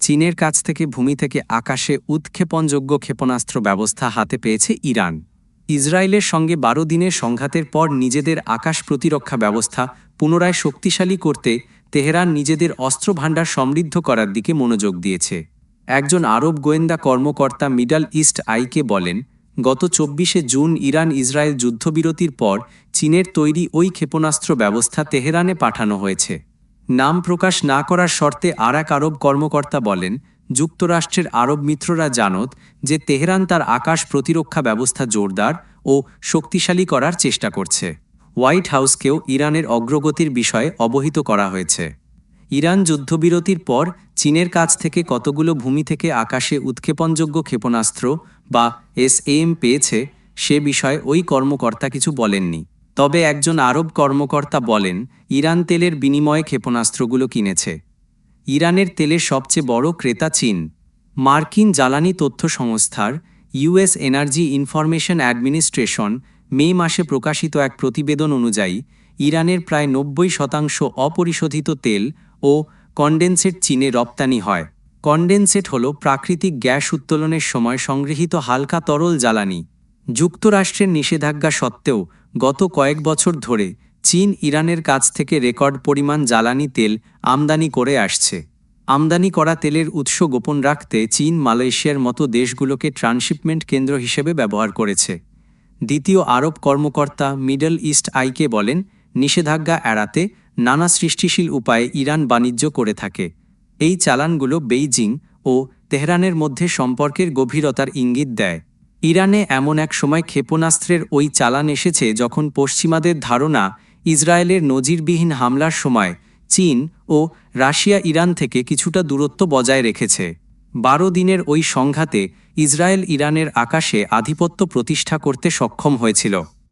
চীনের কাছ থেকে ভূমি থেকে আকাশে উৎক্ষেপণযোগ্য ক্ষেপণাস্ত্র ব্যবস্থা হাতে পেয়েছে ইরান। ইসরায়েলের সঙ্গে বারো দিনের সংঘাতের পর নিজেদের আকাশ প্রতিরক্ষা ব্যবস্থা পুনরায় শক্তিশালী করতে তেহরান নিজেদের অস্ত্রভাণ্ডার সমৃদ্ধ করার দিকে মনোযোগ দিয়েছে। একজন আরব গোয়েন্দা কর্মকর্তা মিডল ইস্ট আইকে বলেন, গত চব্বিশে জুন ইরান ইসরায়েল যুদ্ধবিরতির পর চীনের তৈরি ওই ক্ষেপণাস্ত্র ব্যবস্থা তেহরানে পাঠানো হয়েছে। নাম প্রকাশ না করার শর্তে আর এক আরব কর্মকর্তা বলেন, যুক্তরাষ্ট্রের আরব মিত্ররা জানত যে তেহরান তার আকাশ প্রতিরক্ষা ব্যবস্থা জোরদার ও শক্তিশালী করার চেষ্টা করছে। হোয়াইট হাউসকেও ইরানের অগ্রগতির বিষয়ে অবহিত করা হয়েছে। ইরান যুদ্ধবিরতির পর চীনের কাছ থেকে কতগুলো ভূমি থেকে আকাশে উৎক্ষেপণযোগ্য ক্ষেপণাস্ত্র বা এসএএম পেয়েছে, সে বিষয়ে ওই কর্মকর্তা কিছু বলেননি। তবে একজন আরব কর্মকর্তা বলেন, ইরান তেলের বিনিময়ে ক্ষেপণাস্ত্রগুলো কিনেছে। ইরানের তেলের সবচেয়ে বড় ক্রেতা চীন। মার্কিন জ্বালানি তথ্য সংস্থার US energy information administration May মাসে প্রকাশিত এক প্রতিবেদন অনুযায়ী, ইরানের প্রায় নব্বই শতাংশ অপরিশোধিত তেল ও কন্ডেনসেট চীনে রপ্তানি হয়। কন্ডেনসেট হল প্রাকৃতিক গ্যাস উত্তোলনের সময় সংগৃহীত হালকা তরল জ্বালানি। যুক্তরাষ্ট্রের নিষেধাজ্ঞা সত্ত্বেও গত কয়েক বছর ধরে চীন ইরানের কাছ থেকে রেকর্ড পরিমাণ জ্বালানি তেল আমদানি করে আসছে। আমদানি করা তেলের উৎস গোপন রাখতে চীন মালয়েশিয়ার মতো দেশগুলোকে ট্রান্সশিপমেন্ট কেন্দ্র হিসেবে ব্যবহার করেছে। দ্বিতীয় আরব কর্মকর্তা মিডল ইস্ট আইকে বলেন, নিষেধাজ্ঞা এড়াতে নানা সৃষ্টিশীল উপায়ে ইরান বাণিজ্য করে থাকে। এই চালানগুলো বেইজিং ও তেহরানের মধ্যে সম্পর্কের গভীরতার ইঙ্গিত দেয়। ইরানে এমন এক সময় ক্ষেপণাস্ত্রের ওই চালান এসেছে যখন পশ্চিমাদের ধারণা ইসরায়েলের নজিরবিহীন হামলার সময় চীন ও রাশিয়া ইরান থেকে কিছুটা দূরত্ব বজায় রেখেছে। বারো দিনের ওই সংঘাতে ইসরায়েল ইরানের আকাশে আধিপত্য প্রতিষ্ঠা করতে সক্ষম হয়েছিল।